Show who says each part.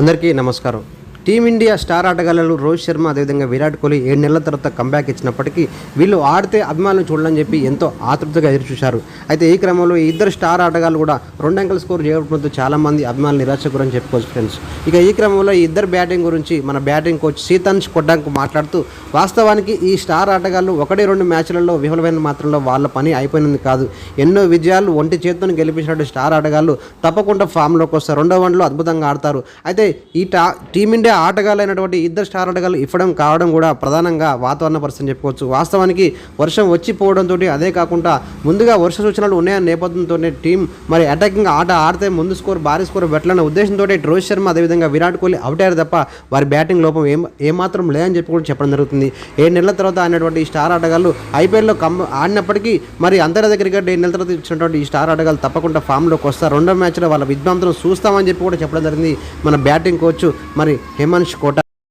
Speaker 1: అందరికీ నమస్కారం. Team India star ఆటగాళ్ళు రోహిత్ శర్మ అదేవిధంగా విరాట్ కోహ్లీ ఏడు నెలల తర్వాత కంబ్యాక్ ఇచ్చినప్పటికీ వీళ్ళు ఆడితే అభిమానులు చూడాలని చెప్పి ఎంతో ఆతృతగా ఎదురుచూశారు అయితే ఈ క్రమంలో ఈ ఇద్దరు స్టార్ ఆటగాళ్ళు కూడా రెండు అంకెల స్కోర్ చేయడంతో చాలామంది అభిమానులు నిరాశ గురని చెప్పుకోవచ్చు ఫ్రెండ్స్ ఇక ఈ క్రమంలో ఈ ఇద్దరు బ్యాటింగ్ గురించి మన బ్యాటింగ్ కోచ్ సీతాంశ్ కొడ్డాంక్ మాట్లాడుతూ వాస్తవానికి ఈ స్టార్ ఆటగాళ్ళు ఒకటి రెండు మ్యాచ్లలో విఫలమైన మాత్రంలో వాళ్ళ పని అయిపోయినది కాదు. ఎన్నో విజయాలు ఒంటి చేతితో గెలిపించినట్టు స్టార్ ఆటగాళ్ళు తప్పకుండా ఫామ్లోకి వస్తారు. రెండో వన్లో అద్భుతంగా ఆడతారు. అయితే ఈ టా టీమిండియా ఆటగాళ్ళైనటువంటి ఇద్దరు స్టార్ ఆటగాళ్ళు ఇవ్వడం కావడం కూడా ప్రధానంగా వాతావరణ పరిస్థితి చెప్పుకోవచ్చు. వాస్తవానికి వర్షం వచ్చిపోవడంతో అదే కాకుండా ముందుగా వర్ష సూచనలు ఉన్నాయన్న నేపథ్యంతో టీం మరి అటాకింగ్ ఆట ఆడితే ముందు స్కోర్ భారీ స్కోర్ పెట్టాలన్న ఉద్దేశంతో రోహిత్ శర్మ అదేవిధంగా విరాట్ కోహ్లీ అవుట్ అయ్యారు తప్ప వారి బ్యాటింగ్ లోపం ఏం ఏమాత్రం లేదని చెప్పి కూడా చెప్పడం జరుగుతుంది. ఏడు నెలల తర్వాత ఆడినటువంటి ఈ స్టార్ ఆటగాళ్ళు ఐపీఎల్లో కమ్ ఆడినప్పటికీ మరి అంతర్జాతీయ క్రికెట్ ఏడు నెలల తర్వాత ఇచ్చినటువంటి ఈ స్టార్ ఆటగాళ్ళు తప్పకుండా ఫామ్లోకి వస్తారు. రెండో మ్యాచ్లో వాళ్ళ విద్వాంతం చూస్తామని చెప్పి కూడా చెప్పడం జరిగింది మన బ్యాటింగ్ కోచ్. మరి హేమంత్ కోట